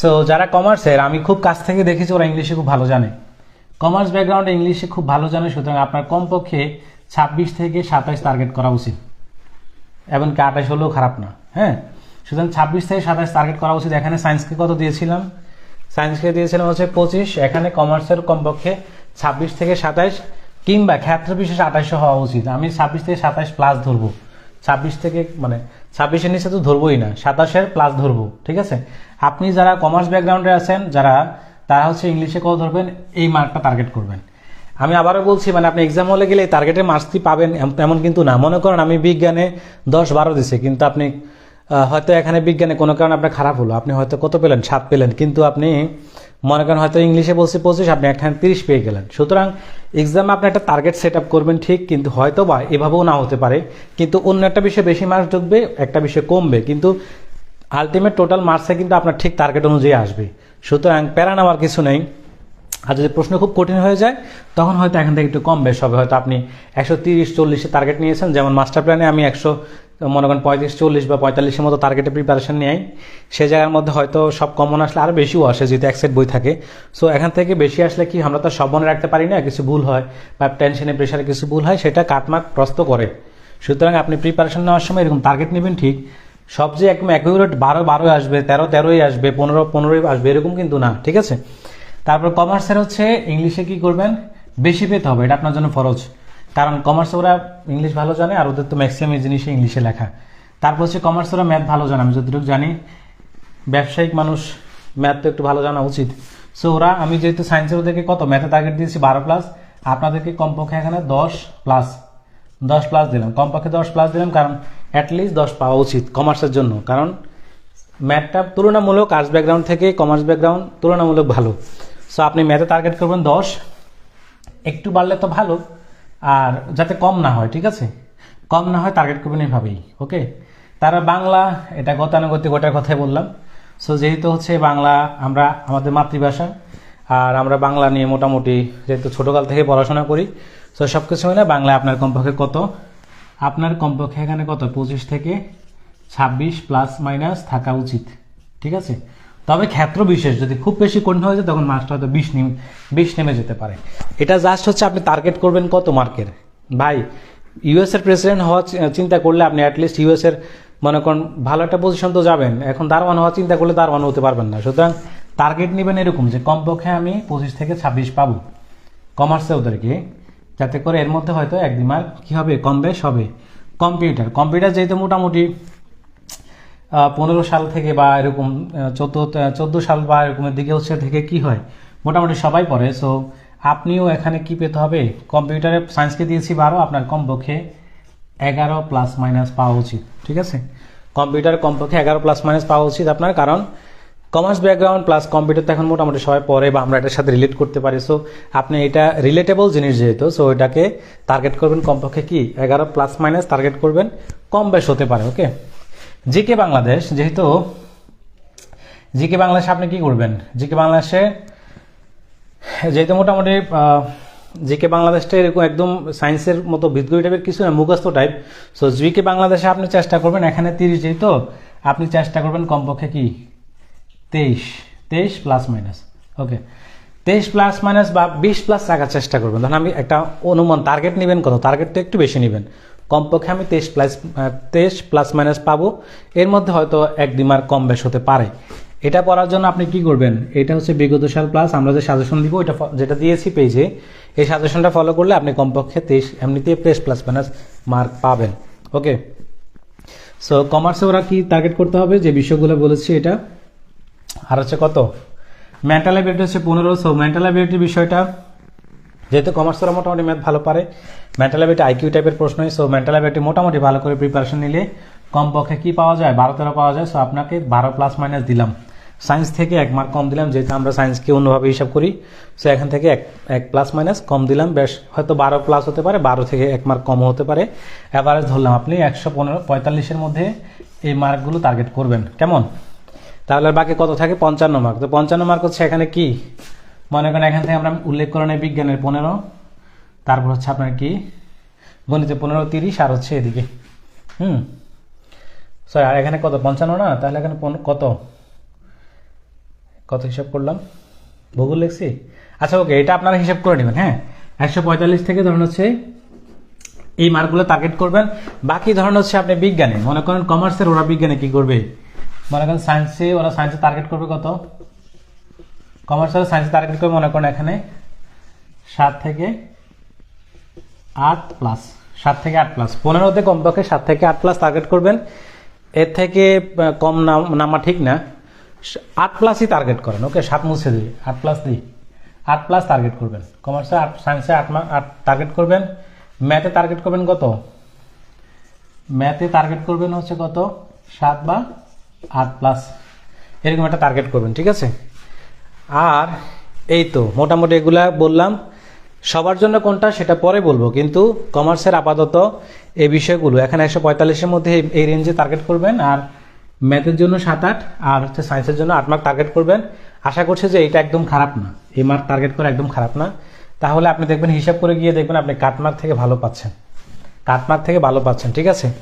So যারা কমার্সের আমি খুব কাছ থেকে দেখেছি ওরা ইংলিশে খুব ভালো জানে। কমার্স ব্যাকগ্রাউন্ডে ইংলিশে খুব ভালো জানে, সুতরাং আপনার কমপক্ষে ছাব্বিশ থেকে সাতাইশ টার্গেট করা উচিত। এমনকি আঠাশ হলেও খারাপ না হ্যাঁ? সুতরাং ছাব্বিশ থেকে সাতাশ টার্গেট করা উচিত। এখানে সায়েন্সকে কত দিয়েছিলাম? সায়েন্সকে দিয়েছিলাম হচ্ছে পঁচিশ। এখানে কমার্সের কমপক্ষে ছাব্বিশ থেকে সাতাইশ, কিংবা ক্ষেত্র বিশেষ আঠাশশো হওয়া উচিত। আমি ছাব্বিশ থেকে সাতাশ প্লাস ধরবো। ছাব্বিশ থেকে মানে ছাব্বিশের নিচে তো ধরবোই না, সাতাশের প্লাস ধরবো, ঠিক আছে? আপনি যারা কমার্স ব্যাকগ্রাউন্ডে আছেন, যারা, তারা হচ্ছে ইংলিশে কত ধরবেন, এই মার্কটা টার্গেট করবেন। আমি আবারও বলছি মানে আপনি এক্সাম হলে গেলে টার্গেটের মার্কসটি পাবেন, এম- এমন কিন্তু না। মনে করেন আমি বিজ্ঞানে দশ বারো দিছে, কিন্তু আপনি হয়তো এখানে বিজ্ঞানে কোনো কারণে আপনার খারাপ হলো। আপনি হয়তো কত পেলেন? সাত পেলেন। কিন্তু আপনি মনে করেন হয়তো ইংলিশে বলছি পঁচিশ, আপনি একখান তিরিশ পেয়ে গেলেন। সুতরাং এক্সামে আপনি একটা টার্গেট সেট আপ করবেন ঠিক, কিন্তু হয়তো বা এভাবেও না হতে পারে। কিন্তু অন্য একটা বিষয়ে বেশি মার্কস ঢুকবে, একটা বিষয়ে কমবে। কিন্তু আলটিমেট টোটাল মার্কসে কিন্তু আপনার ঠিক টার্গেট অনুযায়ী আসবে। সুতরাং প্যারা নেওয়ার কিছু নেই। আর যদি প্রশ্ন খুব কঠিন হয়ে যায়, তখন হয়তো এখান থেকে একটু কম বেশ হবে। হয়তো আপনি একশো তিরিশ, চল্লিশে টার্গেট নিয়েছেন। যেমন মাস্টার প্ল্যানে আমি একশো, মনে করেন পঁয়ত্রিশ, চল্লিশ বা পঁয়তাল্লিশের মতো টার্গেটে প্রিপারেশন নেই সে জায়গার মধ্যে হয়তো সব কমন আসলে আরও বেশিও আসে, যেহেতু এক সেট বই থাকে। সো এখান থেকে বেশি আসলে কি, আমরা তো সব মনে রাখতে পারি না, কিছু ভুল হয় বা টেনশনে প্রেশারে কিছু ভুল হয়, সেটা কাটমার্ক প্রস্ত করে। সুতরাং আপনি প্রিপারেশন নেওয়ার সময় এরকম টার্গেট নেবেন ঠিক। সবচেয়ে একদম অ্যাকুরেট বারো, বারোই আসবে, তেরো, তেরোই আসবে, পনেরো, পনেরোই আসবে, এরকম কিন্তু না, ঠিক আছে? তারপর কমার্সের হচ্ছে ইংলিশে কি করবেন? বেশি পেতে হবে, এটা আপনার জন্য ফরজ। কারণ কমার্স ওরা ইংলিশ ভালো জানে আর ওদের তো ম্যাক্সিমাম এই জিনিসে ইংলিশে লেখা। তারপর হচ্ছে কমার্স ওরা ম্যাথ ভালো জানে, আমি যতটুকু জানি। ব্যবসায়িক মানুষ ম্যাথ তো একটু ভালো জানা উচিত। সো ওরা, আমি যেহেতু সায়েন্সের ওদেরকে কত ম্যাথে টার্গেট দিয়েছি বারো প্লাস আপনাদেরকে কমপক্ষে এখানে দশ প্লাস দশ প্লাস দিলাম। কমপক্ষে দশ প্লাস দিলাম, কারণ অ্যাটলিস্ট দশ পাওয়া উচিত কমার্সের জন্য। কারণ ম্যাথটা তুলনামূলক আর্টস ব্যাকগ্রাউন্ড থেকে কমার্স ব্যাকগ্রাউন্ড তুলনামূলক ভালো। সো আপনি ম্যাথে টার্গেট করবেন দশ। একটু বাড়লে তো ভালো, আর যাতে কম না হয়, ঠিক আছে? কম না হয় টার্গেট করবেন এইভাবেই ওকে তারা বাংলা, এটা গতানুগতিক ওটার কথাই বললাম। সো যেহেতু হচ্ছে বাংলা আমরা, আমাদের মাতৃভাষা, আর আমরা বাংলা নিয়ে মোটামুটি যেহেতু ছোটোকাল থেকে পড়াশোনা করি সো সব কিছু মিলে বাংলা আপনার কমপক্ষে কত? আপনার কমপক্ষে এখানে কত? পঁচিশ থেকে ছাব্বিশ প্লাস মাইনাস থাকা উচিত, ঠিক আছে? তবে ক্ষেত্র বিশেষ, যদি খুব বেশি কঠিন হয়ে যায়, তখন মার্কসটা হয়তো বিশ নেমে বিশ নেমে যেতে পারে। এটা জাস্ট হচ্ছে আপনি টার্গেট করবেন কত মার্কের ভাই ইউএস এর প্রেসিডেন্ট হওয়ার চিন্তা করলে আপনি অ্যাটলিস্ট ইউএস এর, মনে করেন, ভালো একটা পজিশন তো যাবেন। এখন দারওয়ান হওয়ার চিন্তা করলে দারোয়ান হতে পারবেন না। সুতরাং টার্গেট নেবেন এরকম যে, কমপক্ষে আমি পঁচিশ থেকে ছাব্বিশ পাবো। কমার্সে ওদেরকে, যাতে করে এর মধ্যে হয়তো এক দিমার কি হবে, কম বেশ হবে। কম্পিউটার কম্পিউটার যেহেতু মোটামুটি পনেরো সাল থেকে বা এরকম চোদ্দ চোদ্দ সাল বা এরকমের দিকে হচ্ছে থেকে কি হয়? মোটামুটি সবাই পড়ে সো আপনিও এখানে কি পেতে হবে? কম্পিউটারে সায়েন্সকে দিয়েছি বারো, আপনার কমপক্ষে এগারো প্লাস মাইনাস পাওয়া উচিত, ঠিক আছে? কম্পিউটার কমপক্ষে এগারো প্লাস মাইনাস পাওয়া উচিত আপনার, কারণ কমার্স ব্যাকগ্রাউন্ড প্লাস কম্পিউটার তো এখন মোটামুটি সবাই পড়ে বা আমরা এটার সাথে রিলেট করতে পারি সো আপনি এটা রিলেটেবল জিনিস যেহেতু সো এটাকে টার্গেট করবেন কমপক্ষে কি? এগারো প্লাস মাইনাস টার্গেট করবেন, কম বেশ হতে পারে ওকে জিকে বাংলাদেশ, যেহেতু জিকে বাংলাদেশে আপনি কি করবেন? জিকে বাংলাদেশে, যেহেতু মোটামুটি জিকে বাংলাদেশটা এরকম একদম সায়েন্সের মতো ভিতগুড়ি টাইপের কিছু না, মুখস্থ টাইপ সো জিকে বাংলাদেশে আপনি চেষ্টা করবেন, এখানে তিরিশ যেহেতু, আপনি চেষ্টা করবেন কমপক্ষে কি? তেইশ। তেইশ প্লাস মাইনাস ওকে তেইশ প্লাস মাইনাস বা বিশ প্লাস রাখার চেষ্টা করবেন। ধরুন আমি একটা অনুমান টার্গেট নেবেন কত? টার্গেটটা একটু বেশি নেবেন। কমপক্ষে আমি তেইশ প্লাস তেইশ প্লাস মাইনাস পাবো। এর মধ্যে হয়তো এক দিমার কম বেশ হতে পারে। এটা করার জন্য আপনি কি করবেন? এটা হচ্ছে বিগত সাল প্লাস আমরা যে সাজেশন দিব এটা যেটা দিয়েছি পেজে এই সাজেশনটা ফলো করলে আপনি কমপক্ষে তেইশ এমনিতে তেইশ প্লাস মাইনাস মার্ক পাবেন। ওকে সো কমার্সে ওরা কি টার্গেট করতে হবে? যে বিষয়গুলো বলেছি এটা। আর হচ্ছে কত? মেন্টাল অ্যাবিলিটি হচ্ছে পনেরো। সো মেন্টাল অ্যাবিলিটির বিষয়টা যেহেতু কমার্স ওরা মোটামুটি ম্যাথ ভালো পারে মেন্টাল অ্যাবিলিটি আইকিউ টাইপের প্রশ্নই সো মেন্টাল অ্যাবিলিটি মোটামুটি ভালো করে প্রিপারেশন নিলে কমপক্ষে কি পাওয়া যায়? বারো তেরো পাওয়া যায় সো আপনাকে বারো প্লাস মাইনাস দিলাম। সায়েন্স থেকে এক মার্ক কম দিলাম, যেহেতু আমরা সায়েন্সকে অন্যভাবে হিসাব করি সো এখান থেকে এক এক প্লাস মাইনাস কম দিলাম, বেশ, হয়তো বারো প্লাস হতে পারে, বারো থেকে এক মার্ক কম হতে পারে। অ্যাভারেজ ধরলাম আপনি একশো পনেরো, পঁয়তাল্লিশের মধ্যে এই মার্কগুলো টার্গেট করবেন, কেমন? তাহলে বাকি কত থাকে? পঞ্চান্ন মার্ক তো পঞ্চান্ন মার্ক হচ্ছে এখানে কি? মনে করেন এখান থেকে আমরা উল্লেখ করে নেই বিজ্ঞানের পনেরো, তারপর হচ্ছে আপনার কি? গণিতে পনেরো, তিরিশ, আর হচ্ছে এদিকে। হুম। সরি আর এখানে কত? পঞ্চান্ন না? তাহলে এখানে কত? কত হিসাব করলাম? ভূগোল লিখছি? আচ্ছা ওকে এটা আপনারা হিসাব করে নেবেন হ্যাঁ? একশো পঁয়তাল্লিশ থেকে ধরুন হচ্ছে এই মার্কগুলো টার্গেট করবেন। বাকি ধরুন হচ্ছে আপনি বিজ্ঞানে, মনে করেন কমার্সের ওরা বিজ্ঞানে কি করবে? মনে করেন সায়েন্সে ওরা সায়েন্সে টার্গেট করবে কত? কমার্সের সায়েন্সে টার্গেট করবে মনে করেন এখানে। সাত থেকে আট প্লাস সাত থেকে আট প্লাস পনেরোতে কমপক্ষে সাত থেকে আট প্লাস টার্গেট করবেন। এর থেকে কম নাম ঠিক না। আট প্লাসই টার্গেট করেন। ওকে সাত মুছে দিই। আট প্লাস দিই। আট প্লাস টার্গেট করবেন। কমার্সে আট সায়েন্সে আট আট টার্গেট করবেন। ম্যাথে টার্গেট করবেন কত? ম্যাথে টার্গেট করবেন হচ্ছে কত? সাত বা আট প্লাস এরকম একটা টার্গেট করবেন, ঠিক আছে? আর এই তো মোটামুটি এগুলা বললাম। সবার জন্য কোনটা সেটা পরে বলব, কিন্তু কমার্সের আপাতত এই বিষয়গুলো। এখানে একশো পঁয়তাল্লিশের মধ্যে এই- রেঞ্জে টার্গেট করবেন আর ম্যাথের জন্য সাত আট, আর হচ্ছে সায়েন্সের জন্য আট মার্ক টার্গেট করবেন। আশা করছি যে এটা একদম খারাপ না। এই মার্ক টার্গেট করা একদম খারাপ না। তাহলে আপনি দেখবেন, হিসাব করে গিয়ে দেখবেন আপনি কাটমার্ক থেকে ভালো পাচ্ছেন। কাটমার্ক থেকে ভালো পাচ্ছেন, ঠিক আছে?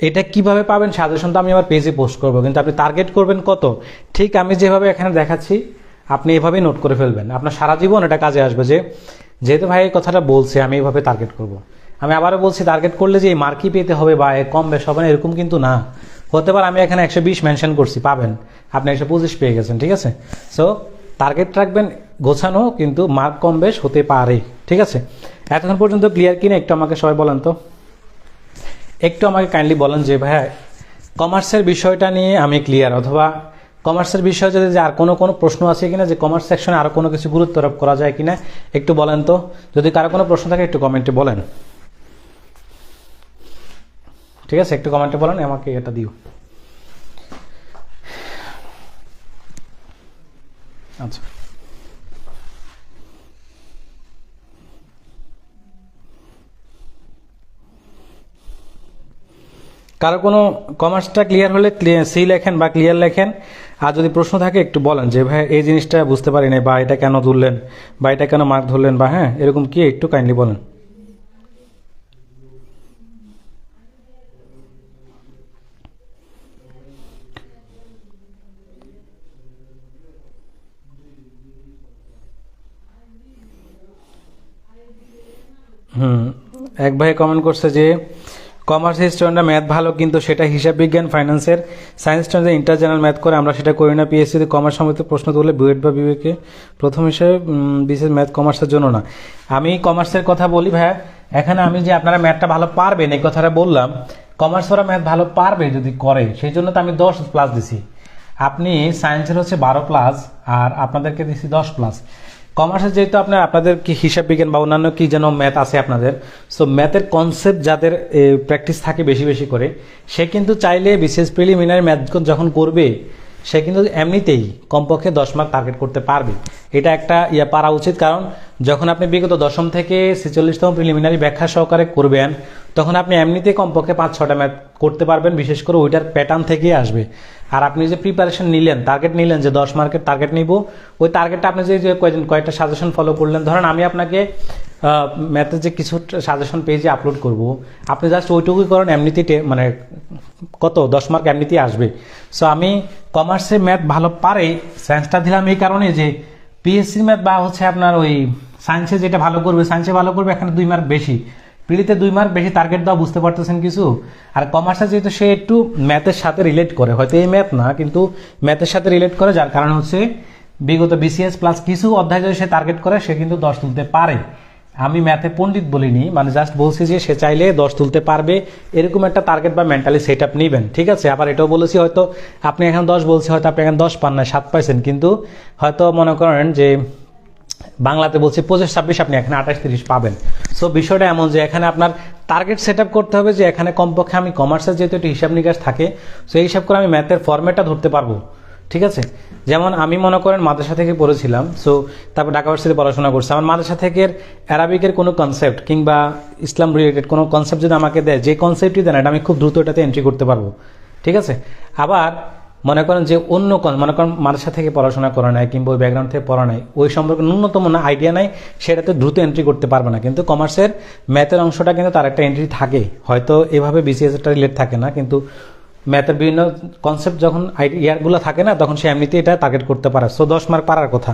এটা কীভাবে পাবেন সাজেশন তো আমি আমার পেজে পোস্ট করব, কিন্তু আপনি টার্গেট করবেন কত? ঠিক আমি যেভাবে এখানে দেখাচ্ছি আপনি এভাবে নোট করে ফেলবেন। আপনার সারা জীবন এটা কাজে আসবে যে, যেহেতু ভাই এই কথাটা বলছে, আমি এইভাবে টার্গেট করব। আমি আবারও বলছি টার্গেট করলে যে এই মার্কই পেতে হবে বা কম বেশ হবে না, এরকম কিন্তু না। হতে পারে আমি এখানে একশো বিশ মেনশন করছি, পাবেন। আপনি একশো পঁচিশ পেয়ে গেছেন, ঠিক আছে? সো টার্গেট রাখবেন, গোছানো কিন্তু মার্ক কম বেশ হতে পারে, ঠিক আছে? এতক্ষণ পর্যন্ত ক্লিয়ার কিনা একটু আমাকে সবাই বলেন তো। একটু আমাকে কাইন্ডলি বলেন যে ভাই কমার্সের বিষয়টা নিয়ে আমি ক্লিয়ার অথবা কমার্সের বিষয়ে যদি আর কোনো কোনো প্রশ্ন আছে কিনা, যে কমার্স সেকশনে আরও কোনো কিছু গুরুত্ব আরোপ করা যায় কিনা, একটু বলেন তো। যদি কারও কোনো প্রশ্ন থাকে, একটু কমেন্টে বলেন। ঠিক আছে, একটু কমেন্টে বলেন, আমাকে এটা দিও। আচ্ছা। কারও কোনো কমার্সটা ক্লিয়ার হলে সি লেখেন বা ক্লিয়ার লেখেন আর যদি প্রশ্ন থাকে, একটু বলেন যে, ভাই, এই জিনিসটা বুঝতে পারি না বা এটা কেন ধরলেন বা এটা কেন মার্ক ধরলেন বা হ্যাঁ এরকম কি একটু কাইন্ডলি বলেন হুম, এক ভাই কমেন্ট করছে যে কমার্স স্টুডেন্টরা ম্যাথ ভালো, কিন্তু সেটা হিসাব বিজ্ঞান ফাইন্যান্সের সায়েন্স স্টুডেন্টরা ইন্টার জেনারেল ম্যাথ করে আমরা সেটা করি না। পিএসসিতে কমার্স সম্বন্ধে প্রশ্ন তুলে বুয়েট বা বিবেকে প্রথম হিসেবে বিশেষ ম্যাথ কমার্সের জন্য না। আমি কমার্সের কথা বলি ভাই এখানে আমি যে আপনারা ম্যাথটা ভালো পারবেন, এই কথাটা বললাম কমার্স ওরা ম্যাথ ভালো পারবে যদি করে, সেই জন্য তো আমি দশ প্লাস দিছি। আপনি সায়েন্সের হচ্ছে বারো প্লাস আর আপনাদেরকে দিছি দশ প্লাস কমার্সে যেহেতু আপনার, আপনাদের কি হিসাব বিজ্ঞান বা অন্যান্য কি যেন ম্যাথ আছে আপনাদের সো ম্যাথের কনসেপ্ট যাদের প্র্যাকটিস থাকে বেশি বেশি করে, সে কিন্তু চাইলে বিশেষ প্রিলিমিনারি ম্যাথ যখন করবে সে কিন্তু এমনিতেই কমপক্ষে দশ মার্ক টার্গেট করতে পারবে। এটা একটা ইয়া পারা উচিত, কারণ যখন আপনি বিগত দশম থেকে ছেচল্লিশতম প্রিলিমিনারি ব্যাখ্যা সহকারে করবেন, তখন আপনি এমনিতেই কমপক্ষে পাঁচ, ছটা ম্যাথ করতে পারবেন, বিশেষ করে ওইটার প্যাটার্ন থেকেই আসবে। আর আপনি যে প্রিপারেশন নিলেন টার্গেট নিলেন, যে দশ মার্কের টার্গেট নিব, ওই টার্গেটটা আপনি যে কয়েকটা সাজেশন ফলো করলেন, ধরেন আমি আপনাকে ম্যাথের যে কিছু সাজেশন পেজে আপলোড করব, আপনি জাস্ট ওইটুকুই করেন, এমনিতেই মানে কত, দশ মার্ক এমনিতেই আসবে। সো আমি কমার্সে ম্যাথ ভালো পারে সায়েন্সটা দিলাম এই কারণে যে পিএসসি ম্যাথ বা হচ্ছে আপনার ওই সায়েন্সে যেটা ভালো করবে সায়েন্সে ভালো করবে, এখানে দুই মার্ক বেশি। পিড়িতে দুই মার্ক বেশি টার্গেট দেওয়া বুঝতে পারতেছেন কিছু? আর কমার্সে যেহেতু সে একটু ম্যাথের সাথে রিলেট করে, হয়তো এই ম্যাথ না, কিন্তু ম্যাথের সাথে রিলেট করে, যার কারণ হচ্ছে বিগত বিসিএস প্লাস কিছু অধ্যায় যদি সে টার্গেট করে, সে কিন্তু দশ তুলতে পারে। আমি ম্যাথে পণ্ডিত বলিনি মানে জাস্ট বলছি যে সে চাইলে দশ তুলতে পারবে, এরকম একটা টার্গেট বা মেন্টালি সেট আপ নেবেন, ঠিক আছে? আবার এটাও বলেছি হয়তো আপনি এখন দশ বলছি, হয়তো আপনি এখন দশ পান না সাত পাইছেন, কিন্তু হয়তো মনে করেন যে বাংলাতে বলছি পঁচিশ, ছাব্বিশ আপনি এখানে আঠাশ, তিরিশ পাবেন। সো বিষয়টা এমন যে এখানে আপনার টার্গেট সেট করতে হবে যে এখানে কমপক্ষে আমি কমার্সের যেহেতু একটু হিসাব নিকাশ থাকে সো এই হিসাব করে আমি ম্যাথের ফর্মেটটা ধরতে পারব। ঠিক আছে? যেমন আমি মনে করেন মাদ্রাসা থেকে পড়েছিলাম সো তারপর ঢাকা ভার্সিটিতে পড়াশোনা করছি। আমার মাদ্রাসা থেকে অ্যারাবিকের কোনো কনসেপ্ট কিংবা ইসলাম রিলেটেড কোনো কনসেপ্ট যদি আমাকে দেয়, যে কনসেপ্টই দেন, এটা আমি খুব দ্রুত এটাতে এন্ট্রি করতে পারব। ঠিক আছে? আবার মনে করেন যে অন্য কোন- মনে করেন মাদ্রাসা থেকে পড়াশোনা করা নাই কিংবা ওই ব্যাকগ্রাউন্ড থেকে পড়া নাই, ওই সম্পর্কে ন্যূনতম না আইডিয়া নাই সেটাতে দ্রুত এন্ট্রি করতে পারবে না। কিন্তু কমার্সের ম্যাথের অংশটা কিন্তু তার একটা এন্ট্রি থাকে। হয়তো এভাবে বিসিএস একটা রিলেট থাকে না, কিন্তু ম্যাথের বিভিন্ন কনসেপ্ট যখন ইয়ারগুলো থাকে না, তখন সে এমনিতে এটা টার্গেট করতে পারে। সো দশ মার্ক পারার কথা।